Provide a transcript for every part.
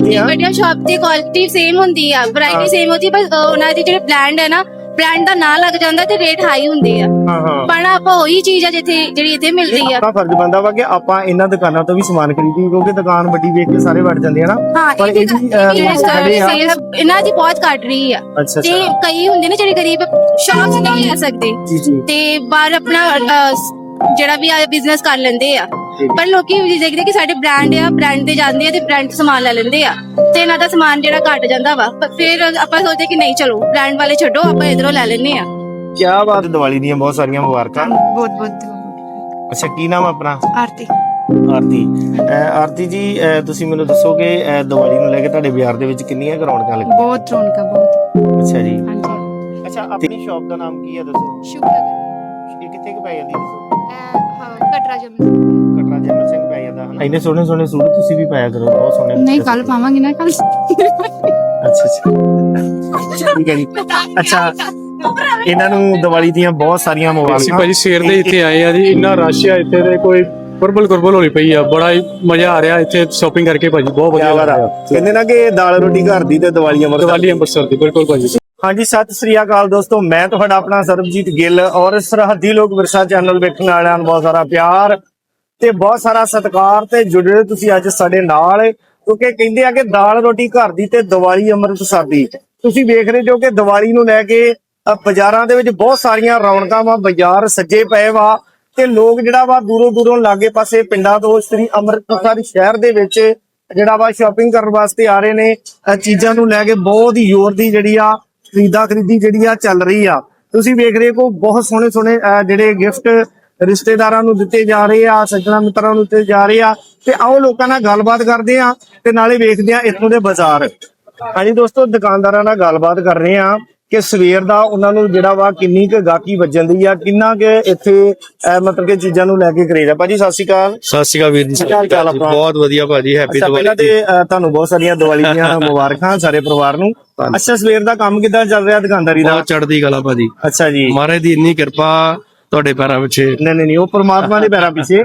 ਵੱਡੀਆਂ ਸ਼ਾਪ ਦੀ quality same ਹੁੰਦੀ ਆ। ਵੈਰਾਈਟੀ ਸੇਮ ਹੁੰਦੀ ਪਰ ਉਹਨਾਂ ਦੀ ਜਿਹੜੇ ਬ੍ਰਾਂਡ ਹੈ ਨਾ ਬ੍ਰਾਂਡ ਦਾ ਨਾਂ ਲੱਗ ਜਾਂਦਾ ਤੇ ਰੇਟ ਹਾਈ ਹੁੰਦੇ ਆ ਹਾਂ ਹਾਂ ਪਰ ਆਪਾਂ ਉਹੀ ਚੀਜ਼ ਆ ਜਿੱਥੇ ਜਿਹੜੀ ਇੱਥੇ ਮਿਲਦੀ ਆ ਆਪਣਾ ਫਰਜ਼ ਬੰਦਾ ਵਾ ਕਿ ਆਪਾਂ ਇਹਨਾਂ ਦੁਕਾਨਾਂ ਤੋਂ ਵੀ ਸਮਾਨ ਖਰੀਦੀਏ ਕਿਉਂਕਿ ਦੁਕਾਨ ਵੱਡੀ ਵੇਖ ਕੇ ਸਾਰੇ ਵੜ ਜਾਂਦੇ ਆ ਨਾ ਪਰ ਅਹ, ਜਿਹੜੀ ਜਿਹੜੇ ਆ- ਇਹਨਾਂ ਦੀ ਬਹੁਤ ਘੱਟ ਰਹੀ ਆ ਤੇ ਕਈ ਹੁੰਦੇ ਨੇ ਜਿਹੜੇ ਗਰੀਬ ਸ਼ਾਪਸ ਨਹੀਂ ਲੈ ਸਕਦੇ ਤੇ ਬਾਹਰ ਆਪਣਾ ਜਿਹੜਾ ਵੀ ਆ ਬਿਜ਼ਨਸ ਕਰ ਲੈਂਦੇ ਆ। ਪਰ ਲੋਕੀ ਵੀ ਦੇਖਦੇ ਕਿ ਸਾਡੇ ਬ੍ਰਾਂਡ ਆ ਬ੍ਰਾਂਡ ਤੇ ਜਾਂਦੇ ਆ ਤੇ ਬ੍ਰਾਂਡ ਤੋਂ ਸਮਾਨ ਲੈ ਲੈਂਦੇ ਆ। ਤੇ ਇਹਨਾਂ ਦਾ ਸਮਾਨ ਜਿਹੜਾ ਘਟ ਜਾਂਦਾ ਵਾ ਪਰ ਫਿਰ ਆਪਾਂ ਸੋਚਦੇ ਕਿ ਨਹੀਂ ਚਲੋ ਬ੍ਰਾਂਡ ਵਾਲੇ ਛੱਡੋ ਆਪਾਂ ਇਧਰੋਂ ਲੈ ਲੈਨੇ ਆ। ਕੀ ਬਾਤ ਹੈ, ਦੀਵਾਲੀ ਦੀਆਂ ਬਹੁਤ ਸਾਰੀਆਂ ਮੁਬਾਰਕਾਂ। ਬਹੁਤ ਬਹੁਤ ਅੱਛਾ ਕੀ ਨਾਮ ਆਪਣਾ? ਆਰਤੀ। ਆਰਤੀ। ਆਰਤੀ ਜੀ ਤੁਸੀਂ ਮੈਨੂੰ ਦੱਸੋਗੇ ਦੀਵਾਲੀ ਨੂੰ ਲੈ ਕੇ ਤੁਹਾਡੇ ਬਾਜ਼ਾਰ ਦੇ ਵਿੱਚ ਕਿੰਨੀਆਂ ਰੌਣਕਾਂ ਲੱਗੀਆਂ? ਬਹੁਤ ਰੌਣਕਾਂ ਬਹੁਤ। ਅੱਛਾ ਜੀ। ਹਾਂਜੀ। ਅੱਛਾ ਆਪਣੀ ਸ਼ਾਪ ਦਾ ਨਾਮ ਕੀ ਹੈ ਦੱਸੋ? ਸ਼ੁਭ ਇਹ ਕਿੱਥੇ ਕੁ ਪੈ ਜਾਂਦੀ ਦੱਸੋ ਹਾਂ ਕਟਰਾ ਜਮ ਕਟਰਾ ਜੈਮਲ ਸਿੰਘ ਪੈ ਜਾਂਦਾ ਹਨਾ? ਇੰਨੇ ਸੋਹਣੇ ਸੋਹਣੇ ਸੂਟ ਤੁਸੀਂ ਵੀ ਪਾਇਆ ਕਰੋ ਬਹੁਤ ਸੋਹਣੇ ਨਹੀਂ ਕੱਲ ਪਾਵਾਂਗੇ ਨਾ ਕੱਲ ਅੱਛਾ ਅੱਛਾ। ਠੀਕ ਹੈ ਜੀ। ਅੱਛਾ ਇਹਨਾਂ ਨੂੰ ਦੀਵਾਲੀ ਦੀਆਂ ਬਹੁਤ ਸਾਰੀਆਂ ਅਸੀਂ ਮੁਬਾਰਕਾਂ ਭਾਜੀ ਸਵੇਰ ਦੇ ਇੱਥੇ ਆਏ ਆ ਜੀ ਇੰਨਾ ਰਸ਼ ਆ ਇੱਥੇ ਤੇ ਕੋਈ ਕੁਰਬਲ ਕੁਰਬਲ ਹੋਣੀ ਪਈ ਆ ਬੜਾ ਹੀ ਮਜ਼ਾ ਆ ਰਿਹਾ ਇੱਥੇ ਸ਼ਾਪਿੰਗ ਕਰਕੇ ਭਾਜੀ ਬਹੁਤ ਵਧੀਆ ਕਿਆ ਲੱਗ ਬਾਤ ਰਿਹਾ ਆ। ਕਹਿੰਦੇ ਨਾ ਕਿ ਦਾਲ ਰੋਟੀ ਘਰ ਦੀ ਤੇ ਦੀਵਾਲੀ ਅੰਮ੍ਰਿਤਸਰ ਦੀ ਬਿਲਕੁਲ ਭਾਜੀ। ਹਾਂਜੀ, ਸਤਿ ਸ੍ਰੀ ਅਕਾਲ ਦੋਸਤੋ। ਮੈਂ ਤੁਹਾਡਾ ਆਪਣਾ ਸਰਬਜੀਤ ਗਿੱਲ ਔਰ ਸਰਹੱਦੀ ਲੋਕ ਵਿਰਸਾ ਚੈਨਲ ਵੇਖਣ ਵਾਲਿਆਂ ਨੂੰ ਬਹੁਤ ਸਾਰਾ ਪਿਆਰ ਤੇ ਬਹੁਤ ਸਾਰਾ ਸਤਿਕਾਰ ਤੇ ਜੁੜੇ ਹੋਏ ਤੁਸੀਂ ਅੱਜ ਸਾਡੇ ਨਾਲ, ਕਿਉਂਕਿ ਕਹਿੰਦੇ ਆ ਕਿ ਦਾਲ ਰੋਟੀ ਘਰ ਦੀ ਤੇ ਦੀਵਾਲੀ ਅੰਮ੍ਰਿਤਸਰ ਦੀ। ਤੁਸੀਂ ਵੇਖ ਰਹੇ ਜੋ ਕਿ ਦੀਵਾਲੀ ਨੂੰ ਲੈ ਕੇ ਬਾਜ਼ਾਰਾਂ ਦੇ ਵਿੱਚ ਬਹੁਤ ਸਾਰੀਆਂ ਰੌਣਕਾਂ ਵਾ, ਬਾਜ਼ਾਰ ਸੱਜੇ ਪਏ ਵਾ ਤੇ ਲੋਕ ਜਿਹੜਾ ਵਾ ਦੂਰੋਂ ਦੂਰੋਂ ਲਾਗੇ ਪਾਸੇ ਪਿੰਡਾਂ ਤੋਂ ਸ੍ਰੀ ਅੰਮ੍ਰਿਤਸਰ ਸ਼ਹਿਰ ਦੇ ਵਿੱਚ ਜਿਹੜਾ ਵਾ ਸ਼ਾਪਿੰਗ ਕਰਨ ਵਾਸਤੇ ਆ ਰਹੇ ਨੇ। ਚੀਜ਼ਾਂ ਨੂੰ ਲੈ ਕੇ ਬਹੁਤ ਹੀ ਜ਼ੋਰ ਦੀ ਜਿਹੜੀ ਆ ਖਰੀਦਾ ਖਰੀਦੀ ਜਿਹੜੀ ਆ ਚੱਲ ਰਹੀ ਆ। ਤੁਸੀਂ ਵੇਖ ਰਹੇ ਕੋ ਬਹੁਤ ਸੋਹਣੇ ਸੋਹਣੇ ਅਹ, ਜਿਹੜੇ ਗਿਫਟ ਰਿਸ਼ਤੇਦਾਰਾਂ ਨੂੰ ਦਿੱਤੇ ਜਾ ਰਹੇ ਆ ਸੱਜਣਾ ਮਿੱਤਰਾਂ ਨੂੰ ਦਿੱਤੇ ਜਾ ਰਹੇ ਆ। ਤੇ ਆਓ ਲੋਕਾਂ ਨਾਲ ਗੱਲਬਾਤ ਕਰਦੇ ਆ ਤੇ ਨਾਲੇ ਵੇਖਦੇ ਆ ਇੱਥੋਂ ਦੇ ਬਾਜ਼ਾਰ। ਹਾਂਜੀ ਦੋਸਤੋ ਦੁਕਾਨਦਾਰਾਂ ਨਾਲ ਗੱਲਬਾਤ ਕਰ ਰਹੇ ਆ। ਕਿ ਸਵੇਰ ਦਾ ਉਹਨਾਂ ਨੂੰ ਜਿਹੜਾ ਵਾ ਕਿੰਨੀ ਕੁ ਗਾਹਕੀ ਵੱਜਣ ਦੀ ਆ ਕਿੰਨਾ ਕੁ ਇੱਥੇ ਅਹ, ਮਤਲਬ ਕਿ ਚੀਜ਼ਾਂ ਨੂੰ ਲੈ ਕੇ ਕਰੇਜ ਆ। ਭਾਜੀ ਸਤਿ ਸ਼੍ਰੀ ਅਕਾਲ। ਸਤਿ ਸ਼੍ਰੀ ਅਕਾਲ ਵੀਰ ਜੀ। ਚਾਲ ਆਪਣਾ? ਬਹੁਤ ਵਧੀਆ ਭਾਜੀ ਹੈਪੀ ਅੱਛਾ ਪਹਿਲਾਂ ਦੀਵਾਲੀ ਤੇ ਅਹ, ਤੁਹਾਨੂੰ ਬਹੁਤ ਸਾਰੀਆਂ ਦੀਵਾਲੀ ਦੀਆਂ ਮੁਬਾਰਕਾਂ ਸਾਰੇ ਪਰਿਵਾਰ ਨੂੰ। ਅੱਛਾ ਸਵੇਰ ਦਾ ਕੰਮ ਕਿੱਦਾਂ ਚੱਲ ਰਿਹਾ ਦੁਕਾਨਦਾਰੀ ਦਾ? ਬਹੁਤ ਚੜ੍ਹਦੀ ਕਲਾ ਭਾਜੀ। ਅੱਛਾ ਜੀ। ਮਹਾਰਾਜ ਦੀ ਇੰਨੀ ਕਿਰਪਾ ਤੁਹਾਡੇ ਪੈਰਾਂ ਪਿੱਛੇ। ਨਹੀਂ ਨਹੀਂ ਨਹੀਂ ਉਹ ਪ੍ਰਮਾਤਮਾ ਦੇ ਪੈਰਾਂ ਪਿੱਛੇ।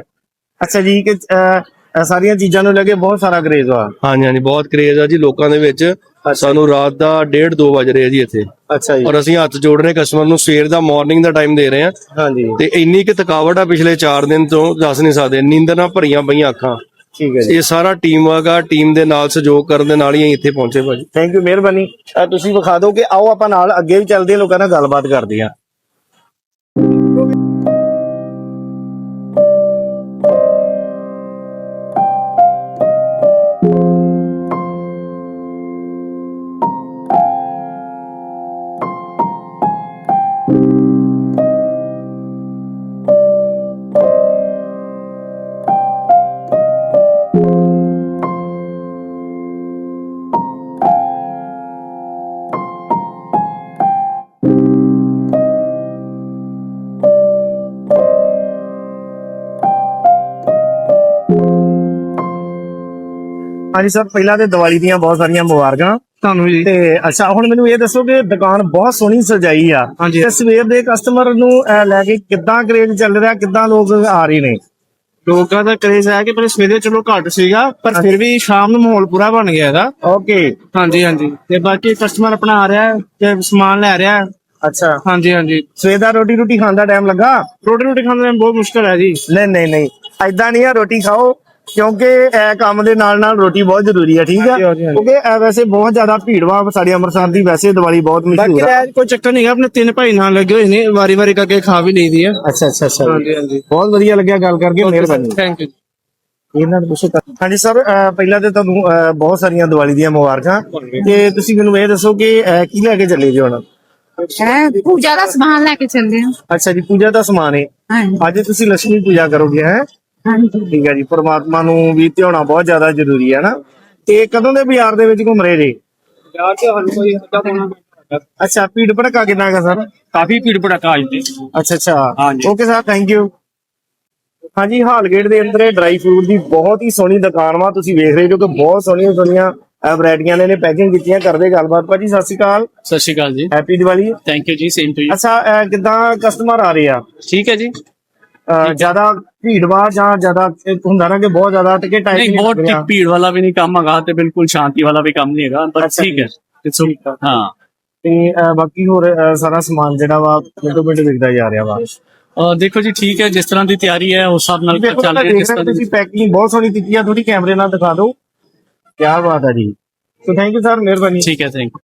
ਅੱਛਾ ਜੀ ਕਿ ਅਹ, ਅਹ, ਸਾਰੀਆਂ ਚੀਜ਼ਾਂ ਨੂੰ ਲੈ ਕੇ ਬਹੁਤ ਸਾਰਾ ਕਰੇਜ਼ ਆ ਹਾਂਜੀ ਹਾਂਜੀ ਬਹੁਤ ਕਰੇਜ਼ ਆ ਜੀ ਲੋਕਾਂ ਦੇ ਵਿੱਚ। ਸਾਨੂੰ ਰਾਤ ਦਾ 1:30 2 ਵਜ ਰਹੇ ਆ ਜੀ ਇੱਥੇ। ਅੱਛਾ ਜੀ। ਔਰ ਅਸੀਂ ਹੱਥ ਜੋੜ ਰਹੇ ਕਸਟਮਰ ਨੂੰ ਸਵੇਰ ਦਾ ਮਾਰਨਿੰਗ ਦਾ ਟਾਈਮ ਦੇ ਰਹੇ ਆ ਹਾਂਜੀ। ਤੇ ਇੰਨੀ ਕਿ ਥਕਾਵਟ ਆ ਪਿਛਲੇ 4 ਦਿਨ ਤੋਂ ਦੱਸ ਨਹੀਂ ਸਕਦੇ। ਨੀਂਦਰ ਨਾਲ ਭਰੀਆਂ ਪਈਆਂ ਅੱਖਾਂ। ਠੀਕ ਹੈ ਜੀ। ਇਹ ਸਾਰਾ ਟੀਮ ਵਰਕ ਆ ਟੀਮ ਦੇ ਨਾਲ ਸਹਿਯੋਗ ਕਰਨ ਦੇ ਨਾਲ ਹੀ ਅਸੀਂ ਇੱਥੇ ਪਹੁੰਚੇ ਭਾਜੀ। ਥੈਂਕ ਯੂ ਮਿਹਰਬਾਨੀ। ਤੁਸੀਂ ਵਿਖਾ ਦਿਓ ਕਿ ਆਓ ਆਪਾਂ ਨਾਲ ਅੱਗੇ ਵੀ ਚੱਲਦੇ ਹਾਂ ਲੋਕਾਂ ਨਾਲ ਗੱਲਬਾਤ ਕਰਦੇ ਹਾਂ। ਹਾਂਜੀ ਸਰ ਪਹਿਲਾਂ ਤੇ ਦੀਵਾਲੀ ਦੀਆਂ ਬਹੁਤ ਸਾਰੀਆਂ ਮੁਬਾਰਕਾਂ। ਤੁਹਾਨੂੰ ਜੀ ਤੇ ਅੱਛਾ ਹੁਣ ਮੈਨੂੰ ਇਹ ਦੱਸੋ ਕਿ ਦੁਕਾਨ ਬਹੁਤ ਸੋਹਣੀ ਸਜਾਈ ਆ। ਹਾਂਜੀ। ਤੇ ਸਵੇਰ ਦੇ ਕਸਟਮਰ ਨੂੰ ਅਹ, ਲੈ ਕੇ ਕਿੱਦਾਂ ਕਰੇਜ਼ ਚੱਲ ਰਿਹਾ ਕਿੱਦਾਂ ਲੋਕ ਆ ਰਹੇ ਨੇ? ਲੋਕਾਂ ਦਾ ਕਰੇਜ਼ ਹੈ ਕਿ ਪਰ ਸਵੇਰੇ ਚਲੋ ਘੱਟ ਸੀਗਾ ਪਰ ਫਿਰ ਵੀ ਸ਼ਾਮ ਨੂੰ ਮਾਹੌਲ ਪੂਰਾ ਬਣ ਗਿਆ ਇਹਦਾ। ਓਕੇ। ਹਾਂਜੀ ਹਾਂਜੀ। ਤੇ ਬਾਕੀ ਕਸਟਮਰ ਆਪਣਾ ਆ ਰਿਹਾ ਹੈ ਤੇ ਸਮਾਨ ਲੈ ਰਿਹਾ। ਹੈ ਅੱਛਾ। ਹਾਂਜੀ ਹਾਂਜੀ। ਸਵੇਰ ਦਾ ਰੋਟੀ ਰੋਟੀ ਖਾਣ ਦਾ ਟਾਈਮ ਲੱਗਾ? ਰੋਟੀ ਰੋਟੀ ਖਾਣ ਦਾ ਬਹੁਤ ਮੁਸ਼ਕਲ ਹੈ ਜੀ। ਨਹੀਂ ਨਹੀਂ ਨਹੀਂ। ਐਦਾਂ ਨਹੀਂ ਆ ਰੋਟੀ ਖਾਓ। ਕਿਉਂਕਿ ਇਹ ਕੰਮ ਦੇ ਨਾਲ ਨਾਲ ਰੋਟੀ ਬਹੁਤ ਜ਼ਰੂਰੀ ਹੈ ਠੀਕ ਆ? ਹਾਂਜੀ, ਹਾਂਜੀ, ਹਾਂਜੀ। ਕਿਉਂਕਿ ਇਹ ਵੈਸੇ ਬਹੁਤ ਜ਼ਿਆਦਾ ਭੀੜ ਵਾ ਸਾਡੇ ਅੰਮ੍ਰਿਤਸਰ ਦੀ ਵੈਸੇ ਦੀਵਾਲੀ ਬਹੁਤ ਬਾਕੀ ਮਸ਼ਹੂਰ ਇਹ ਕੋਈ ਚੱਕਰ ਨਹੀਂ ਹੈ ਆਪਣੇ ਤਿੰਨ ਭਾਈ ਨਾਲ ਲੱਗੇ ਹੋਏ ਨੇ ਵਾਰੀ ਵਾਰੀ ਕਰਕੇ ਖਾ ਵੀ ਲਈਦੀ ਹੈ ਅੱਛਾ ਅੱਛਾ ਅੱਛਾ। ਹਾਂਜੀ ਹਾਂਜੀ। ਬਹੁਤ ਵਧੀਆ ਲੱਗਿਆ ਗੱਲ ਕਰਕੇ ਮਿਹਰਬਾਨੀ। ਥੈਂਕ ਯੂ ਇਹਨਾਂ ਨੂੰ ਪੁੱਛੋ ਤਾਂ- ਹਾਂਜੀ ਸਰ ਅਹ ਪਹਿਲਾਂ ਤੇ ਤੁਹਾਨੂੰ ਅਹ ਬਹੁਤ ਸਾਰੀਆਂ ਦੀਵਾਲੀ ਦੀਆਂ ਮੁਬਾਰਕਾਂ। ਤੇ ਤੁਸੀਂ ਮੈਨੂੰ ਇਹ ਦੱਸੋ ਕਿ ਅਹ ਕੀ ਲੈ ਕੇ ਚੱਲੇ ਜੀ ਹੁਣ? ਹੈ ਪੂਜਾ ਦਾ ਸਮਾਨ ਲੈ ਕੇ ਚੱਲਦੇ ਹਾਂ। ਅੱਛਾ ਜੀ ਪੂਜਾ ਦਾ ਸਮਾਨ ਹੈ ਹਾਂਜੀ। ਅੱਜ ਤੁਸੀਂ ਲక్ష్ਮੀ ਪੂਜਾ ਕਰੋਗੇ ਹੈ? ਹਾਂਜੀ। ਠੀਕ ਹੈ ਜੀ ਪਰਮਾਤਮਾ ਨੂੰ ਵੀ ਧਿਆਉਣਾ ਬਹੁਤ ਜ਼ਿਆਦਾ ਜ਼ਰੂਰੀ ਹੈ ਨਾ। ਤੇ ਕਦੋਂ ਦੇ ਬਾਜ਼ਾਰ ਦੇ ਵਿੱਚ ਘੁੰਮ ਰਹੇ ਜੀ? ਯਾਰ ਤੇ ਸਾਨੂੰ ਕੋਈ ਹੱਦਾ ਪਾਉਣਾ ਅੱਛਾ ਭੀੜ ਭੜਕਾ ਕਿੰਨਾ ਹੈਗਾ ਸਰ? ਕਾਫੀ ਭੀੜ ਭੜਕਾ ਅੱਜ ਤੇ ਅੱਛਾ ਅੱਛਾ। ਹਾਂਜੀ। ਓਕੇ ਸਰ ਥੈਂਕ ਯੂ ਹਾਂਜੀ ਹਾਲਗੇਟ ਦੇ ਅੰਦਰ ਇਹ ਡਰਾਈ ਫਰੂਟ ਦੀ ਬਹੁਤ ਹੀ ਸੋਹਣੀ ਦੁਕਾਨ ਵਾ ਤੁਸੀਂ ਵੇਖ ਰਹੇ ਹੋ ਕਿ ਬਹੁਤ ਸੋਹਣੀਆਂ ਸੋਹਣੀਆਂ ਵੈਰਾਈਟੀਆਂ ਨੇ ਨੇ ਪੈਕਿੰਗ ਕੀਤੀਆਂ ਕਰਦੇ ਗੱਲਬਾਤ। ਭਾਜੀ ਸਤਿ ਸ਼੍ਰੀ ਅਕਾਲ। ਸਤਿ ਸ਼੍ਰੀ ਅਕਾਲ ਜੀ। ਹੈਪੀ ਦੀਵਾਲੀ। ਥੈਂਕ ਯੂ ਜੀ ਸੇਮ ਟੂ ਯੂ ਅੱਛਾ ਅਹ ਕਿੱਦਾਂ ਕਸਟਮਰ ਆ ਰਹੇ ਆ? ਠੀਕ ਹੈ ਜੀ। ਅਹ, ਜ਼ਿਆਦਾ ਭੀੜਵਾਰ ਜਾਂ ਜ਼ਿਆਦਾ ਹੁੰਦਾ ਨਾ ਕਿ ਬਹੁਤ ਜ਼ਿਆਦਾ ਤੇ ਕਿ ਟਾਈਮ ਨਹੀਂ ਬਹੁਤ ਭੀੜ ਵਾਲਾ ਵੀ ਨਹੀਂ ਕੰਮ ਹੈਗਾ ਤੇ ਬਿਲਕੁਲ ਸ਼ਾਂਤੀ ਵਾਲਾ ਵੀ ਕੰਮ ਨਹੀਂ ਹੈਗਾ ਅੱਛਾ ਠੀਕ। ਹੈ. ਠੀਕ ਆ। ਹਾਂ। ਤੇ ਬਾਕੀ ਹੋਰ ਸਾਰਾ ਸਮਾਨ ਜਿਹੜਾ ਵਾ ਮਿੰਟੋ ਮਿੰਟ ਵਿਕਦਾ ਜਾ ਰਿਹਾ ਵਾ। ਦੇਖੋ ਜੀ ਠੀਕ ਹੈ ਜਿਸ ਤਰ੍ਹਾਂ ਦੀ ਤਿਆਰੀ ਹੈ ਉਸ ਹਿਸਾਬ ਨਾਲ ਚੱਲ ਰਿਹਾ ਜਿਸ ਤਰ੍ਹਾਂ ਤੁਸੀਂ ਦੀ ਪੈਕਿੰਗ ਬਹੁਤ ਸੋਹਣੀ ਕੀਤੀ ਆ ਥੋੜੀ ਕੈਮਰੇ ਨਾਲ ਦਿਖਾ ਦਿਓ। ਕੀ ਬਾਤ ਹੈ ਜੀ। ਸੋ ਥੈਂਕ ਯੂ ਸਰ ਮਿਹਰਬਾਨੀ। ਠੀਕ ਹੈ ਥੈਂਕ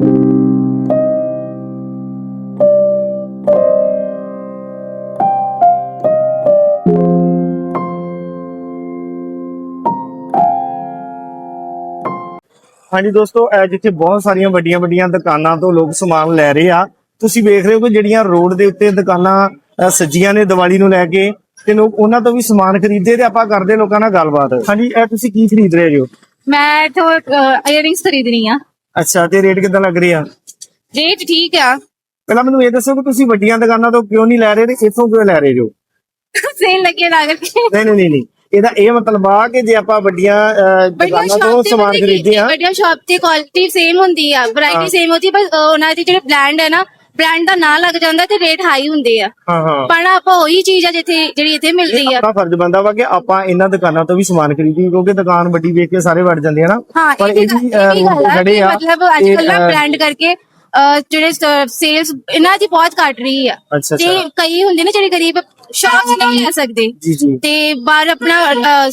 ਹਾਂਜੀ ਦੋਸਤੋ ਇਹ ਜਿੱਥੇ ਬਹੁਤ ਸਾਰੀਆਂ ਵੱਡੀਆਂ ਵੱਡੀਆਂ ਦੁਕਾਨਾਂ ਤੋਂ ਲੋਕ ਸਮਾਨ ਲੈ ਰਹੇ ਆ। ਤੁਸੀਂ ਵੇਖ ਰਹੇ ਹੋ ਕਿ ਜਿਹੜੀਆਂ ਰੋਡ ਦੇ ਉੱਤੇ ਦੁਕਾਨਾਂ ਸੱਜੀਆਂ ਨੇ ਦੀਵਾਲੀ ਨੂੰ ਲੈ ਕੇ ਤੇ ਲੋਕ ਉਹਨਾਂ ਤੋਂ ਵੀ ਸਮਾਨ ਖਰੀਦਦੇ ਤੇ ਆਪਾਂ ਕਰਦੇ ਲੋਕਾਂ ਨਾਲ ਗੱਲਬਾਤ। ਹਾਂਜੀ ਇਹ ਤੁਸੀਂ ਕੀ ਖਰੀਦ ਰਹੇ ਹੋ ਮੈਂ ਇਥੋਂ ਇਅਰਿੰਗਸ ਖਰੀਦਣੀ ਆ। ਅੱਛਾ ਤੇ ਰੇਟ ਕਿਦਾਂ ਲੱਗ ਰਿਹਾ ਰੇਟ ਠੀਕ ਆ। ਪਹਿਲਾਂ ਮੈਨੂੰ ਇਹ ਦੱਸੋ ਕਿ ਤੁਸੀਂ ਵੱਡੀਆਂ ਦੁਕਾਨਾਂ ਤੋਂ ਕਿਉਂ ਨਹੀਂ ਲੈ ਰਹੇ ਤੇ ਇੱਥੋਂ ਕਿਉਂ ਲੈ ਰਹੇ ਹੋ? ਸੇਲ ਲੱਗੇ ਲੱਗ ਨਹੀਂ ਨਹੀਂ ਨਹੀਂ। ਇਹਦਾ ਇਹ ਮਤਲਬ ਆ ਕਿ ਜੇ ਆਪਾਂ ਵੱਡੀਆਂ ਅਹ, ਦੁਕਾਨਾਂ ਤੋਂ ਸਮਾਨ ਖਰੀਦਦੇ ਆ ਵੱਡੀਆਂ ਸ਼ਾਪ ਤੇ ਕੁਆਲਿਟੀ ਸੇਮ ਹੁੰਦੀ ਆ। ਵੈਰਾਈਟੀ ਸੇਮ ਹੁੰਦੀ ਆ, ਅਹ, ਉਹਨਾਂ ਦੇ ਜਿਹੜੇ ਬ੍ਰਾਂਡ ਹੈ ਨਾ ਬ੍ਰਾਂਡ ਦਾ ਨਾਂ ਲੱਗ ਜਾਂਦਾ ਤੇ ਰੇਟ ਹਾਈ ਹੁੰਦੇ ਆ। ਹਾਂ ਹਾਂ। ਪਰ ਆਪਾਂ ਉਹੀ ਚੀਜ਼ ਆ ਜਿੱਥੇ ਜਿਹੜੀ ਇੱਥੇ ਮਿਲਦੀ ਆ। ਆਪਣਾ ਫਰਜ਼ ਬੰਦਾ ਵਾ ਕਿ ਆਪਾਂ ਇਹਨਾਂ ਦੁਕਾਨਾਂ ਤੋਂ ਵੀ ਸਮਾਨ ਖਰੀਦੀਏ ਕਿਉਂਕਿ ਦੁਕਾਨ ਵੱਡੀ ਵੇਖ ਕੇ ਸਾਰੇ ਵੜ ਜਾਂਦੇ ਆ ਨਾ। ਹਾਂ ਪਰ ਇਹ ਵੀ ਇਹ ਵੀ, ਗੱਲ- ਇਹ ਵੀ ਅਹ, ਗੱਲ ਆ ਖੜੇ ਕਿ ਆ। ਮਤਲਬ ਅੱਜ ਤੇ, ਕੱਲ੍ਹ ਨਾ ਅਹ, ਬ੍ਰਾਂਡ ਕਰਕੇ ਅਹ, ਜਿਹੜੇ ਸੇਲਸ ਇਹਨਾਂ ਦੀ ਬਹੁਤ ਘਟ ਰਹੀ ਆ। ਅੱਛਾ ਤੇ ਅੱਛਾ। ਕਈ ਹੁੰਦੇ ਨੇ ਜਿਹੜੇ ਗਰੀਬ ਸ਼ੌਪ ਨਹੀਂ ਲੈ ਸਕਦੇ। ਜੀ ਜੀ। ਤੇ ਬਾਹਰ ਆਪਣਾ ਅਹ,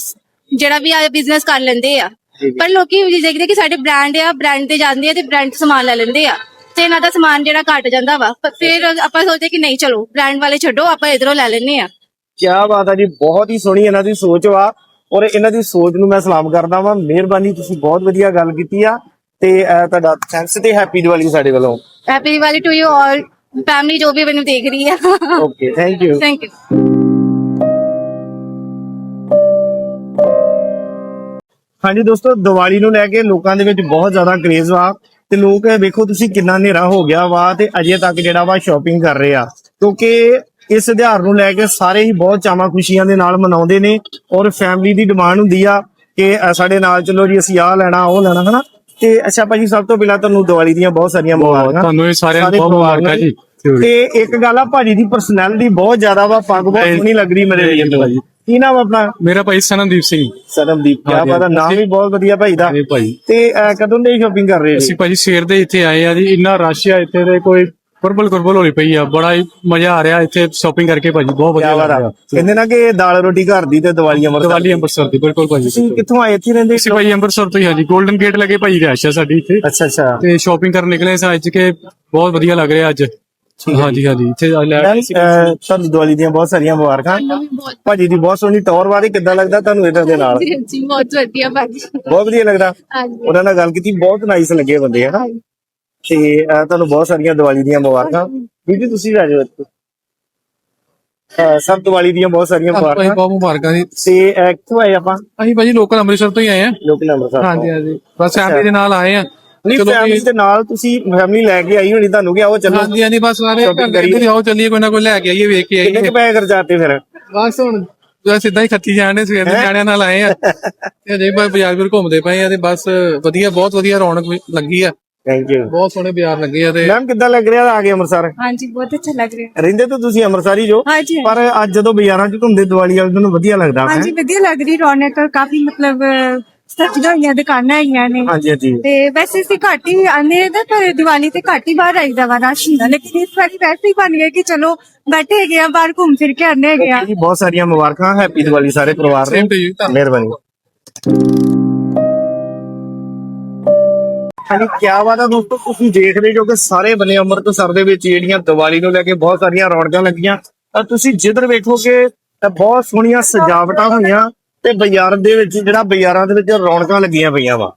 ਜਿਹੜਾ ਵੀ ਆ ਬਿਜ਼ਨਸ ਕਰ ਲੈਂਦੇ ਆ। ਜੀ, ਜੀ। ਪਰ ਲੋਕੀ ਵੀ ਦੇਖਦੇ ਕਿ ਸਾਡੇ ਬ੍ਰਾਂਡ ਆ ਬ੍ਰਾਂਡ ਤੇ ਜਾਂਦੇ ਆ ਤੇ ਬ੍ਰਾਂਡ ਸਮਾਨ ਲੈ ਲੈਂਦੇ ਆ। ਤੇ ਇਹਨਾਂ ਦਾ ਸਮਾਨ ਜਿਹੜਾ ਘਟ ਜਾਂਦਾ ਵਾ। ਪਰ ਫਿਰ ਆਪਾਂ ਸੋਚਦੇ ਕਿ ਨਹੀਂ ਚਲੋ ਬ੍ਰਾਂਡ ਵਾਲੇ ਛੱਡੋ ਆਪਾਂ ਇਧਰੋਂ ਲੈ ਲੈਨੇ ਆ। ਕੀ ਬਾਤ ਆ ਜੀ ਬਹੁਤ ਹੀ ਸੋਹਣੀ ਇਹਨਾਂ ਦੀ ਸੋਚ ਵਾ। ਔਰ ਇਹਨਾਂ ਦੀ ਸੋਚ ਨੂੰ ਮੈਂ ਸਲਾਮ ਕਰਦਾ ਵਾਂ। ਮਿਹਰਬਾਨੀ ਤੁਸੀਂ ਬਹੁਤ ਵਧੀਆ ਗੱਲ ਕੀਤੀ ਆ। ਤੇ ਤੁਹਾਡਾ ਥੈਂਕਸ ਤੇ ਹੈਪੀ ਦੀਵਾਲੀ ਸਾਡੇ ਵੱਲੋਂ। Happy Diwali to you all family ਜੋ ਵੀ ਮੈਨੂੰ ਦੇਖ ਰਹੀ ਆ। Okay thank you thank you ਹਾਂਜੀ ਦੋਸਤੋ ਦੀਵਾਲੀ ਨੂੰ ਲੈ ਕੇ ਲੋਕਾਂ ਦੇ ਵਿੱਚ ਬਹੁਤ ਜ਼ਿਆਦਾ ਕ੍ਰੇਜ਼ ਵਾ। ਤੇ ਲੋਕ ਵੇਖੋ ਤੁਸੀਂ ਕਿੰਨਾ ਹਨੇਰਾ ਹੋ ਗਿਆ ਵਾ ਤੇ ਅਜੇ ਤੱਕ ਜਿਹੜਾ ਵਾ ਸ਼ਾਪਿੰਗ ਕਰ ਰਹੇ ਆ। ਕਿਉਂਕਿ ਇਸ ਤਿਉਹਾਰ ਨੂੰ ਲੈ ਕੇ ਸਾਰੇ ਹੀ ਬਹੁਤ ਚਾਵਾਂ ਖੁਸ਼ੀਆਂ ਦੇ ਨਾਲ ਮਨਾਉਂਦੇ ਨੇ ਔਰ ਫੈਮਿਲੀ ਦੀ ਡਿਮਾਂਡ ਹੁੰਦੀ ਆ ਕਿ ਸਾਡੇ ਨਾਲ ਚਲੋ ਜੀ ਅਸੀਂ ਆਹ ਲੈਣਾ ਉਹ ਲੈਣਾ ਹਨਾ? ਤੇ ਅੱਛਾ ਭਾਜੀ ਸਭ ਤੋਂ ਪਹਿਲਾਂ ਤੁਹਾਨੂੰ ਦੀਵਾਲੀ ਦੀਆਂ ਬਹੁਤ ਸਾਰੀਆਂ ਮੁਬਾਰਕਾਂ। ਤੁਹਾਨੂੰ ਇਹ ਸਾਰਿਆਂ ਨੂੰ ਬਹੁਤ ਮੁਬਾਰਕਾਂ ਜੀ। ਤੇ ਇੱਕ ਗੱਲ ਆ ਭਾਜੀ ਦੀ ਪਰਸਨੈਲਿਟੀ ਬਹੁਤ ਜ਼ਿਆਦਾ ਵਾ ਪੱਗ ਬਹੁਤ ਸੋਹਣੀ ਲੱਗ ਰਹੀ ਮੇਰੇ ਭਾਜੀ। ਕੀ ਨਾਮ ਆਪਣਾ? ਮੇਰਾ ਭਾਈ ਸਨਮਦੀਪ ਸਿੰਘ। ਸਰਮਦੀਪ ਕਿਆ ਪਤਾ ਨਾਮ ਵੀ ਬਹੁਤ ਵਧੀਆ ਭਾਈ ਦਾ। ਤੇ ਕਦੋਂ ਦੇ ਸ਼ਾਪਿੰਗ ਕਰ ਰਹੇ ਅਸੀਂ ਜੀ ਭਾਜੀ ਸਵੇਰ ਦੇ ਇੱਥੇ ਆਏ ਆ ਜੀ ਇੰਨਾ ਰਸ਼ ਆ ਇੱਥੇ ਤੇ ਕੋਈ ਕੁਰਬਲ ਕੁਰਬਲ ਹੋਈ ਪਈ ਆ ਬੜਾ ਹੀ ਮਜ਼ਾ ਆ ਰਿਹਾ ਇੱਥੇ ਸ਼ਾਪਿੰਗ ਕਰਕੇ ਭਾਜੀ ਬਹੁਤ ਵਧੀਆ ਲੱਗ ਰਿਹਾ। ਕਹਿੰਦੇ ਨਾ ਕਿ ਦਾਲ ਰੋਟੀ ਘਰ ਦੀ ਤੇ ਦੀਵਾਲੀ ਅੰਮ੍ਰਿਤਸਰ ਦੀਵਾਲੀ ਅੰਮ੍ਰਿਤਸਰ ਦੀ ਬਿਲਕੁਲ ਭਾਜੀ ਤੁਸੀਂ। ਕਿੱਥੋਂ ਆਏ ਇੱਥੇ ਰਹਿੰਦੇ ਅਸੀਂ ਭਾਈ ਅੰਮ੍ਰਿਤਸਰ ਤੋਂ ਹੀ ਹਾਂ ਜੀ 골ਡਨ ਗੇਟ ਲੱਗੇ ਭਾਈ ਰਿਹਾਇਸ਼ ਆ ਸਾਡੀ ਇੱਥੇ। ਅੱਛਾ ਅੱਛਾ। ਤੇ ਸ਼ਾਪਿੰਗ ਕਰਨ ਨਿਕਲੇ ਸਾਂ ਅੱਜ ਕੇ ਬਹੁਤ ਵਧੀਆ ਲੱਗ ਰਿਹਾ ਅੱਜ। ਹਾਂਜੀ ਹਾਂਜੀ ਇੱਥੇ ਤੁਹਾਨੂੰ ਦੀਵਾਲੀ ਦੀਆਂ ਬਹੁਤ ਸਾਰੀਆਂ ਮੁਬਾਰਕਾਂ। ਭਾਜੀ ਦੀ ਬਹੁਤ ਸੋਹਣੀ ਟੌਰ ਵਾਰੀ ਕਿੱਦਾਂ ਲੱਗਦਾ ਤੁਹਾਨੂੰ ਇਹਨਾਂ ਦੇ ਨਾਲ? ਜੀ ਬਹੁਤ ਵਧੀਆ ਬਾਜੀ ਬਹੁਤ ਵਧੀਆ ਲੱਗਦਾ। ਹਾਂਜੀ। ਉਹਨਾਂ ਨਾਲ ਗੱਲ ਕੀਤੀ ਬਹੁਤ ਨਾਈਸ ਲੱਗੇ ਬੰਦੇ ਹਨਾ ਤੇ ਅਹ, ਤੁਹਾਨੂੰ ਬਹੁਤ ਸਾਰੀਆਂ ਦੀਵਾਲੀ ਦੀਆਂ ਮੁਬਾਰਕਾਂ। ਵੀਰ ਜੀ ਤੁਸੀਂ ਵੀ ਆ ਜਾਓ ਇੱਥੇ। ਅਹ, ਸਭ ਦੀਵਾਲੀ ਦੀਆਂ ਬਹੁਤ ਸਾਰੀਆਂ ਭਾਈ ਮੁਬਾਰਕਾਂ। ਬਹੁਤ ਮੁਬਾਰਕਾਂ ਜੀ। ਤੇ ਅਹ, ਕਿੱਥੋਂ ਆਏ ਆਪਾਂ? ਅਸੀਂ ਭਾਜੀ ਲੋਕਲ ਅੰਮ੍ਰਿਤਸਰ ਤੋਂ ਹੀ ਆਏ ਆ ਲੋਕ ਨੰਬਰ ਸਾਹਿਬ ਹਾਂਜੀ ਹਾਂਜੀ। ਬਸ ਫੈਮਿਲੀ ਦੇ ਨਾਲ ਆਏ ਆ ਨਹੀਂ ਚਲੋ ਫੈਮਿਲੀ ਦੇ ਨਾਲ ਤੁਸੀਂ ਫੈਮਿਲੀ ਲੈ ਕੇ ਆਈ ਹੋਣੀ ਤੁਹਾਨੂੰ ਕਿ ਆਓ ਚੱਲੋ। ਹਾਂਜੀ ਹਾਂਜੀ ਬਸ ਸਾਰੇ Shopping ਘਰ ਦੇ ਆਓ ਚੱਲੀਏ ਕੋਈ ਨਾ ਕੋਈ ਲੈ ਕੇ ਆਈਏ ਵੇਖ ਕੇ ਕਿੰਨੇ ਆਈਏ। ਕੁ ਪੈਸੇ ਖਰਚਾਤੇ ਫਿਰ? ਬਸ ਹੁਣ ਬਸ ਸਿੱਧਾ ਹੀ ਖੱਤੀ ਜਾਣੇ ਸਵੇਰ ਦੇ ਜਾਣਿਆਂ ਨਾਲ ਆਏ ਆ ਤੇ ਅਜੇ ਬਸ ਬਾਜ਼ਾਰ ਵੀ ਘੁੰਮਦੇ ਪਏ ਆ ਤੇ ਬਸ ਵਧੀਆ ਬਹੁਤ ਵਧੀਆ ਰੌਣਕ ਵੀ ਲੱਗੀ ਆ। ਥੈਂਕ ਯੂ ਬਹੁਤ ਸੋਹਣੇ ਬਾਜ਼ਾਰ ਲੱਗੇ ਆ ਤੇ ਮੈਮ ਕਿੱਦਾਂ ਲੱਗ ਰਿਹਾ ਆ ਗਏ ਅੰਮ੍ਰਿਤਸਰ? ਹਾਂਜੀ ਬਹੁਤ ਅੱਛਾ ਲੱਗ ਰਿਹਾ। ਰਹਿੰਦੇ ਤਾਂ ਤੁਸੀਂ ਅੰਮ੍ਰਿਤਸਰ ਹੀ ਜੋ ਹਾਂਜੀ ਪਰ ਅੱਜ ਜਦੋਂ ਬਾਜ਼ਾਰਾਂ 'ਚ ਘੁੰਮਦੇ ਦੀਵਾਲੀ ਵਾਲੇ ਦਿਨ ਵਧੀਆ ਲੱਗਦਾ ਹੈ? ਹਾਂਜੀ ਵਧੀਆ ਲੱਗ ਰਹੀ ਰੌਣਕ ਕਾਫੀ ਮਤਲਬ ਸਜੀਆਂ ਹੋਈਆਂ ਦੁਕਾਨਾਂ ਹੈਗੀਆਂ ਨੇ। ਹਾਂਜੀ ਹਾਂਜੀ। ਤੇ ਵੈਸੇ ਅਸੀਂ ਘੱਟ ਹੀ ਆਨੇ ਤਾਂ ਪਰ ਦੀਵਾਲੀ ਤੇ ਘੱਟ ਹੀ ਬਾਹਰ ਆਈਦਾ ਵਾ ਰਸ਼ ਹੁੰਦਾ। ਲੇਕਿਨ ਇਸ ਵਾਰੀ ਵੈਸੇ ਹੀ ਬਣ ਗਿਆ ਕਿ ਚਲੋ ਬੈਠੇ ਹੈਗੇ ਆ ਬਾਹਰ ਘੁੰਮ ਫਿਰ ਕੇ ਆਨੇ ਹੈਗੇ ਆ। ਜੀ ਬਹੁਤ ਸਾਰੀਆਂ ਮੁਬਾਰਕਾਂ ਹੈਪੀ ਦੀਵਾਲੀ ਸਾਰੇ ਪਰਿਵਾਰ ਨੂੰ ਮਿਹਰਬਾਨੀ। ਹਾਂਜੀ ਕਿਆ ਬਾਤ ਹੈ ਦੋਸਤੋ, ਤੁਸੀਂ ਦੇਖ ਰਹੇ ਹੋ ਕਿ ਸਾਰੇ ਬਨੇ ਅੰਮ੍ਰਿਤਸਰ ਦੇ ਵਿੱਚ ਜਿਹੜੀਆਂ ਦੀਵਾਲੀ ਨੂੰ ਲੈ ਕੇ ਬਹੁਤ ਸਾਰੀਆਂ ਰੌਣਕਾਂ ਲੱਗੀਆਂ। ਤਾਂ ਤੁਸੀਂ ਜਿੱਧਰ ਵੇਖੋਗੇ ਤਾਂ ਬਹੁਤ ਸੋਹਣੀਆਂ ਸਜਾਵਟਾਂ ਹੋਈਆਂ ਤੇ ਬਾਜ਼ਾਰ ਦੇ ਵਿੱਚ ਜਿਹੜਾ ਬਾਜ਼ਾਰਾਂ ਦੇ ਵਿੱਚ ਰੌਣਕਾਂ ਲੱਗੀਆਂ ਪਈਆਂ ਵਾ।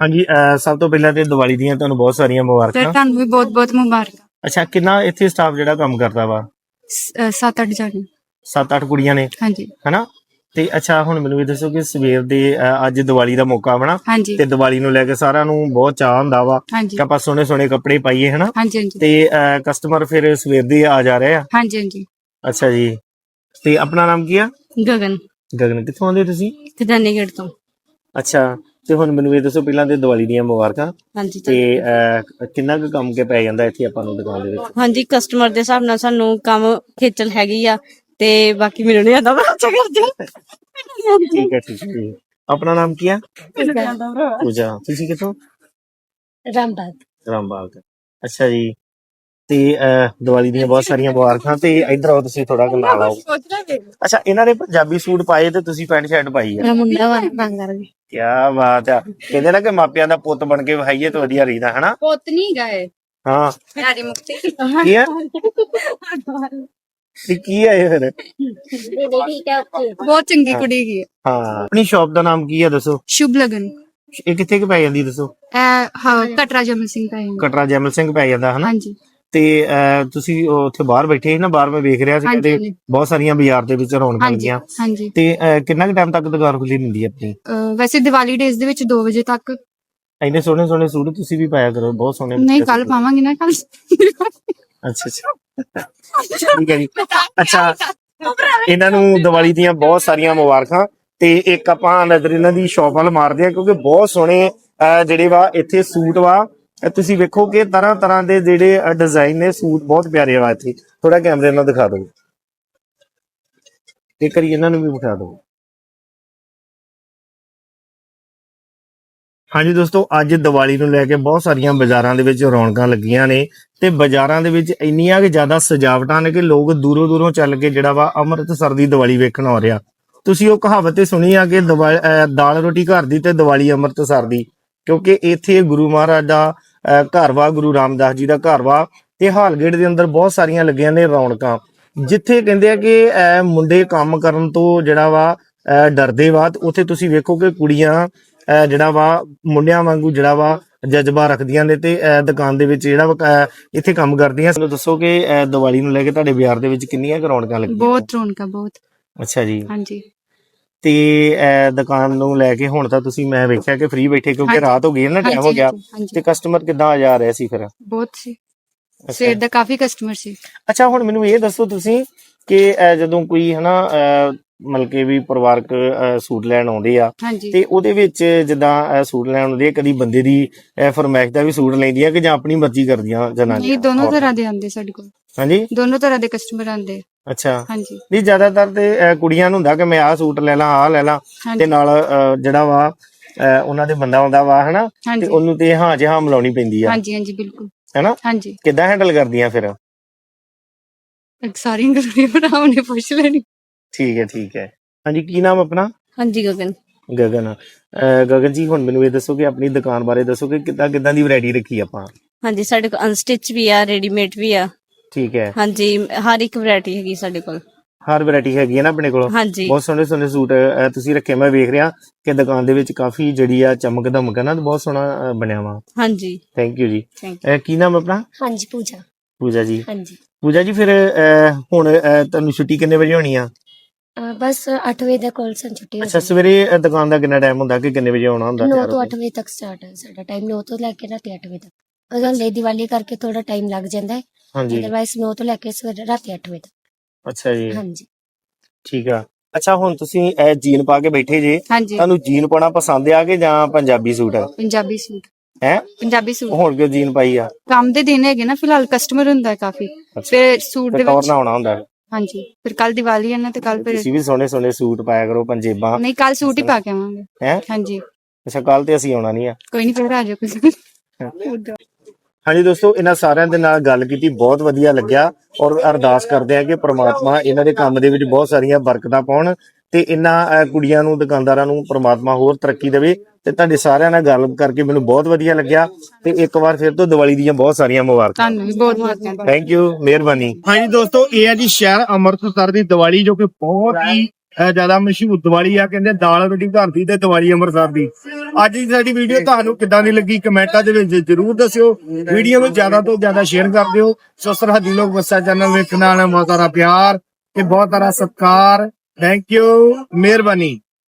ਹਾਂਜੀ ਅਹ ਸਭ ਤੋਂ ਪਹਿਲਾਂ ਤੇ ਦੀਵਾਲੀ ਦੀਆਂ ਤੁਹਾਨੂੰ ਬਹੁਤ ਸਾਰੀਆਂ ਤੇ ਮੁਬਾਰਕਾਂ ਤੁਹਾਨੂੰ ਵੀ ਬਹੁਤ ਬਹੁਤ ਮੁਬਾਰਕਾਂ। ਅੱਛਾ ਕਿੰਨਾ ਇੱਥੇ ਸਟਾਫ ਜਿਹੜਾ ਕੰਮ ਕਰਦਾ ਵਾ? ਸ- ਅ, ਸੱਤ ਅੱਠ ਜਾਣੇ। 7-8 ਕੁੜੀਆਂ ਨੇ? ਹਾਂਜੀ। ਹਨਾ? ਤੇ ਅੱਛਾ ਹੁਣ ਮੈਨੂੰ ਇਹ ਦੱਸੋ ਕਿ ਸਵੇਰ ਦੇ ਅਹ, ਅੱਜ ਦੀਵਾਲੀ ਦਾ ਮੌਕਾ ਬਣਾ ਹਾਂਜੀ। ਤੇ ਦੀਵਾਲੀ ਨੂੰ ਲੈ ਕੇ ਸਾਰਿਆਂ ਨੂੰ ਬਹੁਤ ਚਾਹ ਹੁੰਦਾ ਵਾ ਹਾਂਜੀ। ਕਿ ਆਪਾਂ ਸੋਹਣੇ ਸੋਹਣੇ ਕੱਪੜੇ ਪਾਈਏ ਹਨਾ? ਹਾਂਜੀ ਹਾਂਜੀ। ਤੇ ਕਸਟਮਰ ਫਿਰ ਸਵੇਰ ਦੇ ਆ ਜਾ ਰਹੇ ਆ? ਹਾਂਜੀ ਹਾਂਜੀ। ਅੱਛਾ ਜੀ। ਤੇ ਆਪਣਾ ਨਾਮ ਕੀ ਆ? ਗਗਨ। ਗਗਨ ਕਿੱਥੋਂ ਆਉਂਦੇ ਤੁਸੀਂ? ਕਿਦਾਨੀਗੜ ਤੋਂ। ਅੱਛਾ। ਤੇ ਹੁਣ ਮੈਨੂੰ ਇਹ ਦੱਸੋ ਪਹਿਲਾਂ ਤੇ ਦੀਵਾਲੀ ਦੀਆਂ ਮੁਬਾਰਕਾਂ ਹਾਂਜੀ ਤੇ ਅਹ, ਕਿੰਨਾ ਕੁ ਕੰਮ ਕੇ ਪੈ ਜਾਂਦਾ ਇੱਥੇ ਆਪਾਂ ਨੂੰ ਦੁਕਾਨ ਦੇ ਵਿੱਚ? ਹਾਂਜੀ ਕਸਟਮਰ ਦੇ ਹਿਸਾਬ ਨਾਲ ਸਾਨੂੰ ਕੰਮ ਖੇਚਲ ਹੈਗੀ ਆ ਤੇ ਬਾਕੀ ਮੈਨੂੰ ਨਹੀਂ ਆਦਾ ਮੈਂ ਅੱਛਾ ਕਰਦੇ। ਠੀਕ ਹੈ ਠੀਕ ਹੈ ਜੀ। ਆਪਣਾ ਨਾਮ ਕੀ ਆ? ਪੂਜਾ। ਤੁਸੀਂ ਕਿੱਥੋਂ? ਰਾਮਬਾਦ ਰਾਮਬਾਗ। ਅੱਛਾ ਜੀ। ਤੇ ਅਹ, ਦੀਵਾਲੀ ਦੀਆਂ ਬਹੁਤ ਸਾਰੀਆਂ ਮੁਬਾਰਕਾਂ ਤੇ ਇੱਧਰ ਆਓ ਤੁਸੀਂ ਥੋੜਾ ਕੁ ਨਾਲ ਆਓ। ਅੱਛਾ ਇਹਨਾਂ ਨੇ ਪੰਜਾਬੀ ਸੂਟ ਪਾਏ ਤੇ ਤੁਸੀਂ ਪੈਂਟ ਸ਼ਰਟ ਪਾਈ ਆ? ਮੁੰਡਾ ਵਾ। ਦੀ ਕੀ ਬਾਤ ਆ। ਕਹਿੰਦੇ ਨਾ ਕਿ ਮਾਪਿਆਂ ਦਾ ਪੁੱਤ ਬਣ ਕੇ ਵਹਾਈਏ ਤਾਂ ਵਧੀਆ ਰਹਿੰਦਾ ਹਨਾ? ਪੁੱਤ ਨਹੀਂ ਗਏ ਹਾਂ। ਯਾਰੀ ਮੁਕਤੀ। ਕੀ ਆ? ਤੇ ਕੀ ਆ ਇਹ ਫਿਰ? ਬਹੁਤ ਚੰਗੀ ਕੁੜੀ ਗਈ ਹਾਂ। ਆਪਣੀ ਸ਼ਾਪ ਦਾ ਨਾਮ ਕੀ ਆ ਦੱਸੋ? ਸ਼ੁਭ ਲਗਨ। ਇਹ ਕਿੱਥੇ ਕੁ ਪੈ ਜਾਂਦੀ ਦੱਸੋ? ਇਹ ਹਾਂ ਕਟਰਾ ਜਮਨ ਸਿੰਘ ਦਾ ਹੈ ਕਟਰਾ ਜੈਮਲ ਸਿੰਘ ਪੈ ਜਾਂਦਾ ਹਨਾ? ਹਾਂਜੀ। ਤੇ ਤੁਸੀਂ ਉੱਥੇ ਬਾਹਰ ਬੈਠੇ ਸੀ ਨਾ ਬਾਹਰ ਮੈਂ ਵੇਖ ਰਿਹਾ ਸੀ ਹਾਂਜੀ। ਬਹੁਤ ਸਾਰੀਆਂ ਬਾਜ਼ਾਰ ਦੇ ਵਿੱਚ ਰੌਣਕਾਂ ਲੱਗੀਆਂ। ਹਾਂਜੀ। ਤੇ ਕਿੰਨਾ ਕੁ ਟਾਈਮ ਤੱਕ ਦੁਕਾਨ ਖੁੱਲੀ ਹੁੰਦੀ ਹੈ ਆਪਣੀ? ਵੈਸੇ ਦੀਵਾਲੀ ਡੇਜ਼ ਦੇ ਵਿੱਚ 2 ਵਜੇ ਤੱਕ। ਇੰਨੇ ਸੋਹਣੇ ਸੋਹਣੇ ਸੂਟ ਤੁਸੀਂ ਵੀ ਪਾਇਆ ਕਰੋ ਬਹੁਤ ਸੋਹਣੇ ਨਹੀਂ ਕੱਲ ਪਾਵਾਂਗੇ ਨਾ ਕੱਲ ਅੱਛਾ ਅੱਛਾ। ਠੀਕ ਹੈ ਜੀ। ਅੱਛਾ ਇਹਨਾਂ ਨੂੰ ਦੀਵਾਲੀ ਦੀਆਂ ਬਹੁਤ ਸਾਰੀਆਂ ਮੁਬਾਰਕਾਂ। ਤੇ ਇੱਕ ਆਪਾਂ ਨਜ਼ਰ ਇਹਨਾਂ ਦੀ ਸ਼ਾਪ ਵੱਲ ਮਾਰਦੇ ਆ ਕਿਉਂਕਿ ਬਹੁਤ ਸੋਹਣੇ ਜਿਹੜੇ ਵਾ ਇੱਥੇ ਸੂਟ ਵਾ ਅਹ ਤੁਸੀਂ ਵੇਖੋ ਕਿ ਤਰ੍ਹਾਂ ਤਰ੍ਹਾਂ ਦੇ ਜਿਹੜੇ ਡਿਜ਼ਾਈਨ ਨੇ, ਸੂਟ ਬਹੁਤ ਪਿਆਰੇ ਵਾ ਇੱਥੇ। ਥੋੜਾ ਕੈਮਰੇ ਨਾਲ ਦਿਖਾ ਦਿਓ। ਇੱਕ ਵਾਰੀ ਇਹਨਾਂ ਨੂੰ ਵੀ ਦਿਖਾ ਦਿਓ। ਹਾਂਜੀ ਦੋਸਤੋ, ਅੱਜ ਦੀਵਾਲੀ ਨੂੰ ਲੈ ਕੇ ਬਹੁਤ ਸਾਰੀਆਂ ਬਾਜ਼ਾਰਾਂ ਦੇ ਵਿੱਚ ਰੌਣਕਾਂ ਲੱਗੀਆਂ ਨੇ ਤੇ ਬਾਜ਼ਾਰਾਂ ਦੇ ਵਿੱਚ ਇੰਨੀਆਂ ਕਿ ਜ਼ਿਆਦਾ ਸਜਾਵਟਾਂ ਨੇ ਕਿ ਲੋਕ ਦੂਰੋਂ ਦੂਰੋਂ ਚੱਲ ਕੇ ਜਿਹੜਾ ਵਾ ਅੰਮ੍ਰਿਤਸਰ ਦੀ ਦੀਵਾਲੀ ਵੇਖਣ ਆ ਰਿਹਾ। ਤੁਸੀਂ ਉਹ ਕਹਾਵਤ ਤੇ ਸੁਣੀ ਆ ਕਿ ਦੀਵਾ- ਦਾਲ ਰੋਟੀ ਘਰ ਦੀ ਤੇ ਦੀਵਾਲੀ ਅੰਮ੍ਰਿਤਸਰ ਦੀ, ਕਿਉਂਕਿ ਇੱਥੇ ਗੁਰੂ ਮਹਾਰਾਜ ਦਾ ਘਰ ਵਾ ਗੁਰੂ ਰਾਮਦਾਸ ਜੀ ਦਾ ਘਰ ਵਾ ਤੇ ਹਾਲਗੇਟ ਦੇ ਅੰਦਰ ਬਹੁਤ ਸਾਰੀਆਂ ਲੱਗੀਆਂ ਨੇ ਰੌਣਕਾਂ ਜਿੱਥੇ ਕਹਿੰਦੇ ਆ ਕਿ ਮੁੰਡੇ ਕੰਮ ਕਰਨ ਤੋਂ ਜਿਹੜਾ ਵਾ ਡਰਦੇ ਵਾ ਉੱਥੇ ਤੁਸੀਂ ਵੇਖੋ ਕਿ ਕੁੜੀਆਂ ਜਿਹੜਾ ਵਾ ਮੁੰਡਿਆਂ ਵਾਂਗੂ ਜਿਹੜਾ ਵਾ ਜਜ਼ਬਾ ਰੱਖਦੀਆਂ ਨੇ ਤੇ ਦੁਕਾਨ ਦੇ ਵਿੱਚ ਜਿਹੜਾ ਇੱਥੇ ਕੰਮ ਕਰਦੀਆਂ। ਸਾਨੂੰ ਦੱਸੋ ਕਿ ਦੀਵਾਲੀ ਨੂੰ ਲੈ ਕੇ ਤੁਹਾਡੇ ਬਾਜ਼ਾਰ ਦੇ ਵਿੱਚ ਕਿੰਨੀਆਂ ਰੌਣਕਾਂ ਲੱਗੀਆਂ? ਬਹੁਤ ਰੌਣਕਾਂ ਬਹੁਤ। ਅੱਛਾ ਜੀ। ਹਾਂਜੀ। ਤੇ ਅਹ ਦੁਕਾਨ ਨੂੰ ਲੈ ਕੇ ਹੁਣ ਤਾਂ ਤੁਸੀਂ ਮੈਂ ਵੇਖਿਆ ਕਿ ਫ੍ਰੀ ਬੈਠੇ ਕਿਉਂਕਿ। ਰਾਤ ਹੋ ਗਈ ਹੈ ਨਾ ਟਾਈਮ ਹੋ ਹਾਂਜੀ, ਗਿਆ। ਹਾਂਜੀ ਤੇ ਕਸਟਮਰ ਕਿੱਦਾਂ ਆ ਜਾ ਰਹੇ ਸੀ ਫਿਰ? ਬਹੁਤ ਸੀ। ਸਵੇਰ ਦਾ ਕਾਫੀ ਕਸਟਮਰ ਸੀ। ਅੱਛਾ ਹੁਣ ਮੈਨੂੰ ਇਹ ਦੱਸੋ ਤੁਸੀਂ ਕਿ ਅਹ ਜਦੋਂ ਕੋਈ ਹਨਾ ਅਹ ਮਤਲਬ ਕਿ ਵੀ ਪਰਿਵਾਰਕ ਅਹ ਸੂਟ ਲੈਣ ਆਉਂਦੇ ਆ ਹਾਂਜੀ। ਤੇ ਉਹਦੇ ਵਿੱਚ ਜਿੱਦਾਂ ਅਹ ਸੂਟ ਲੈਣ ਆਉਂਦੇ ਆ ਕਦੀ ਬੰਦੇ ਦੀ ਅਹ ਫਰਮਾਇਸ਼ ਦਾ ਵੀ ਸੂਟ ਲੈਂਦੀਆਂ ਕਿ ਜਾਂ ਆਪਣੀ ਮਰਜ਼ੀ ਕਰਦੀਆਂ ਜਨਾਨੀਆਂ? ਨਹੀਂ ਦੋਨੋਂ ਔਰਤਾਂ? ਤਰ੍ਹਾਂ ਦੇ ਆਉਂਦੇ ਸਾਡੇ ਕੋਲ। ਹਾਂਜੀ। ਦੋਨੋਂ ਤਰ੍ਹਾਂ ਦੇ ਕਸਟਮਰ ਆਉਂਦੇ। ਅੱਛਾ। ਹਾਂਜੀ। ਨਹੀਂ ਜ਼ਿਆਦਾਤਰ ਤੇ ਕੁੜੀਆਂ ਨੂੰ ਹੁੰਦਾ ਕਿ ਮੈਂ ਆਹ ਸੂਟ ਲੈ ਲਾਂ ਆਹ ਲੈ ਲਾਂ ਤੇ ਨਾਲ ਜਿਹੜਾ ਵਾ ਅਹ ਉਹਨਾਂ ਦੇ ਬੰਦਾ ਆਉਂਦਾ ਵਾ ਹਨਾ? ਤੇ ਹਾਂਜੀ। ਉਹਨੂੰ ਤੇ ਹਾਂ ਜਿਹਾ ਮਿਲਾਉਣੀ ਪੈਂਦੀ ਆ। ਹਾਂਜੀ ਹਾਂਜੀ ਬਿਲਕੁਲ। ਹੈਨਾ? ਹਾਂਜੀ। ਕਿੱਦਾਂ ਹੈਂਡਲ ਕਰਦੀਆਂ ਫਿਰ? ਇੱਕ ਸਾਰੀ ਗਰੂਰੀ ਬਣਾਉਣੇ ਨੇ ਪੁੱਛ ਲੈਣੀ। ਠੀਕ ਹੈ ਠੀਕ ਹੈ। ਹਾਂਜੀ ਕੀ ਨਾਮ ਆਪਣਾ? ਹਾਂਜੀ ਗਗਨ। ਗਗਨ। ਗਗਨ ਜੀ ਹੁਣ ਮੈਨੂੰ ਇਹ ਦੱਸੋ ਕਿ ਆਪਣੀ ਦੁਕਾਨ ਬਾਰੇ ਦੱਸੋ ਕਿ ਕਿੱਦਾਂ ਕਿੱਦਾਂ ਦੀ ਵੈਰਾਈਟੀ ਰੱਖੀ ਆਪਾਂ? ਹਾਂਜੀ ਸਾਡੇ ਕੋਲ ਅਨਸਟਿਚ ਵੀ ਆ ਰੈਡੀਮੇਡ ਵੀ ਆ। ਠੀਕ ਹੈ। ਹਾਂਜੀ ਹਰ ਇੱਕ ਵੈਰਾਈਟੀ ਹੈਗੀ ਸਾਡੇ ਕੋਲ। ਹਰ ਵੈਰਾਈਟੀ ਹੈਗੀ ਹੈ ਨਾ ਆਪਣੇ ਕੋਲ। ਹਾਂਜੀ। ਬਹੁਤ ਸੋਹਣੇ ਸੋਹਣੇ ਸੂਟ ਅਹ, ਤੁਸੀਂ ਰੱਖੇ ਮੈਂ ਵੇਖ ਰਿਹਾ ਕਿ ਦੁਕਾਨ ਦੇ ਵਿੱਚ ਕਾਫੀ ਜਿਹੜੀ ਆ ਚਮਕ ਦਮਕ ਹੈ ਨਾ ਤੇ ਬਹੁਤ ਸੋਹਣਾ ਅਹ, ਬਣਿਆ ਵਾ। ਹਾਂਜੀ। ਥੈਂਕ ਯੂ ਜੀ। ਥੈਂਕ ਅਹ, ਕੀ ਨਾਮ ਆਪਣਾ? ਹਾਂਜੀ ਪੂਜਾ। ਪੂਜਾ ਜੀ। ਹਾਂਜੀ। ਪੂਜਾ ਜੀ ਫਿਰ ਅਹ, ਹੁਣ ਅਹ, ਤੁਹਾਨੂੰ ਛੁੱਟੀ ਕਿੰਨੇ ਵਜੇ ਹੋਣੀ ਆ? ਅਹ ਬਸ 8 ਵਜੇ ਦਾ ਕੋਲ ਸਨ ਛੁੱਟੀ ਹੋ ਅੱਛਾ ਸਵੇਰੇ ਅਹ, ਦੁਕਾਨ ਦਾ ਕਿੰਨਾ ਟਾਈਮ ਹੁੰਦਾ ਕਿ ਕਿੰਨੇ ਵਜੇ ਆਉਣਾ ਹੁੰਦਾ 9 ਤਿਆਰ ਤੋਂ ਹੋ 8 ਵਜੇ ਤੱਕ ਸਟਾਰਟ ਹੈ ਸਾਡਾ ਟਾਈਮ 9 ਤੋਂ ਲੈ ਕੇ ਰਾਤੀ 8 ਵਜੇ ਤੱਕ। ਅਗਰ ਲੈ ਦੀਵਾਲੀ ਕਰਕੇ ਥੋੜਾ ਟਾਈਮ ਲੱਗ ਜਾਂਦਾ ਹੈ? ਹਾਂਜੀ। ਅਦਰਵਾਈਜ਼ 9 ਤੋਂ ਲੈ ਕੇ ਸਵੇਰੇ ਰਾਤੀ 8 ਵਜੇ ਤੱਕ। ਅੱਛਾ ਜੀ। ਹਾਂਜੀ। ਠੀਕ ਆ। ਅੱਛਾ ਹੁਣ ਤੁਸੀਂ ਅਹ, ਜੀਨ ਪਾ ਕੇ ਬੈਠੇ ਜੇ। ਹਾਂਜੀ। ਤੁਹਾਨੂੰ ਜੀਨ ਪਾਉਣਾ ਪਸੰਦ ਆ ਕਿ ਜਾਂ ਪੰਜਾਬੀ ਸੂਟ ਪੰਜਾਬੀ ਸੂਟ। ਹੈ? ਪੰਜਾਬੀ ਸੂਟ। ਹੁਣ ਕਿਉਂ ਜੀਨ ਪਾਈ ਆ? ਕੰਮ ਦੇ ਦਿਨ ਹੈਗੇ ਨਾ ਫਿਲਹਾਲ ਕਸਟਮਰ ਹੁੰਦਾ ਹੈ ਕਾਫੀ। ਫਿਰ ਸੂਟ ਦੇ ਵਿੱਚ ਨਾ ਆਉਣਾ ਹੁੰਦਾ ਹਾਂਜੀ। ਫਿਰ ਕੱਲ ਦੀਵਾਲੀ ਹੈ ਨਾ ਤੇ ਕੱਲ ਫਿਰ ਤੁਸੀਂ ਵੀ ਸੋਹਣੇ ਸੋਹਣੇ ਸੂਟ ਪਾਇਆ ਕਰੋ ਪੰਜੇਬਾਂ। ਨਹੀਂ ਕੱਲ ਸੂਟ ਹੀ ਪਾ ਕੇ ਆਵਾਂਗੇ। ਹੈ? ਹਾਂਜੀ। ਅੱਛਾ ਕੱਲ ਤੇ ਅਸੀਂ ਆਉਣਾ ਨਹੀਂ ਆ। ਕੋਈ ਨਹੀਂ ਫਿਰ ਆ ਜਾਓ ਤੁਸੀਂ। ਹਾਂਜੀ ਦੋਸਤੋ ਇਹਨਾਂ ਸਾਰਿਆਂ ਦੇ ਨਾਲ ਗੱਲ ਕੀਤੀ ਬਹੁਤ ਵਧੀਆ ਲੱਗਿਆ ਔਰ ਅਰਦਾਸ ਕਰਦੇ ਆ ਕਿ ਪ੍ਰਮਾਤਮਾ ਇਹਨਾਂ ਦੇ ਕੰਮ ਦੇ ਵਿੱਚ ਬਹੁਤ ਸਾਰੀਆਂ ਬਰਕਤਾਂ ਪਾਉਣ ਤੇ ਇਹਨਾਂ ਕੁੜੀਆਂ ਨੂੰ ਦੁਕਾਨਦਾਰਾਂ ਨੂੰ ਪ੍ਰਮਾਤਮਾ ਹੋਰ ਤਰੱਕੀ ਦੇਵੇ ਤੇ ਤੁਹਾਡੇ ਸਾਰਿਆਂ ਨਾਲ ਗੱਲ ਕਰਕੇ ਮੈਨੂੰ ਬਹੁਤ ਵਧੀਆ ਲੱਗਿਆ ਤੇ ਇੱਕ ਵਾਰ ਫਿਰ ਤੋਂ ਦੀਵਾਲੀ ਦੀਆਂ ਬਹੁਤ ਸਾਰੀਆਂ ਮੁਬਾਰਕਾਂ। ਤੁਹਾਨੂੰ ਵੀ ਬਹੁਤ ਬਹੁਤ ਧੰਨਵਾਦ। ਥੈਂਕ ਯੂ ਮਿਹਰਬਾਨੀ। ਹਾਂਜੀ ਦੋਸਤੋ ਇਹ ਹੈ ਜੀ ਸ਼ਹਿਰ ਅੰਮ੍ਰਿਤਸਰ ਦੀ ਦੀਵਾਲੀ ਜੋ ਕਿ ਬਹੁਤ ਹੀ ਜ਼ਿਆਦਾ ਮਸ਼ਹੂਰ ਦੀਵਾਲੀ ਆ, ਕਹਿੰਦੇ ਦਾਲ ਰੋਟੀ ਘਰ ਦੀ ਤੇ ਦੀਵਾਲੀ ਅੰਮ੍ਰਿਤਸਰ ਦੀ। ਅੱਜ ਦੀ ਸਾਡੀ ਵੀਡੀਓ ਤੁਹਾਨੂੰ ਕਿੱਦਾਂ ਦੀ ਲੱਗੀ ਕਮੈਂਟਾਂ ਦੇ ਵਿੱਚ ਜਰੂਰ ਦੱਸਿਓ। ਵੀਡੀਓ ਨੂੰ ਜ਼ਿਆਦਾ ਤੋਂ ਜ਼ਿਆਦਾ ਸ਼ੇਅਰ ਕਰ ਦਿਓ। ਸੋ ਸਰਹੱਦੀ ਲੋਕ ਵਸਾ ਚੈਨਲ ਵੇਖਣ ਵਾਲਿਆਂ ਨੂੰ ਬਹੁਤ ਸਾਰਾ ਪਿਆਰ ਤੇ ਬਹੁਤ ਸਾਰਾ ਸਤਿਕਾਰ। ਥੈਂਕ ਯੂ ਮਿਹਰਬਾਨੀ।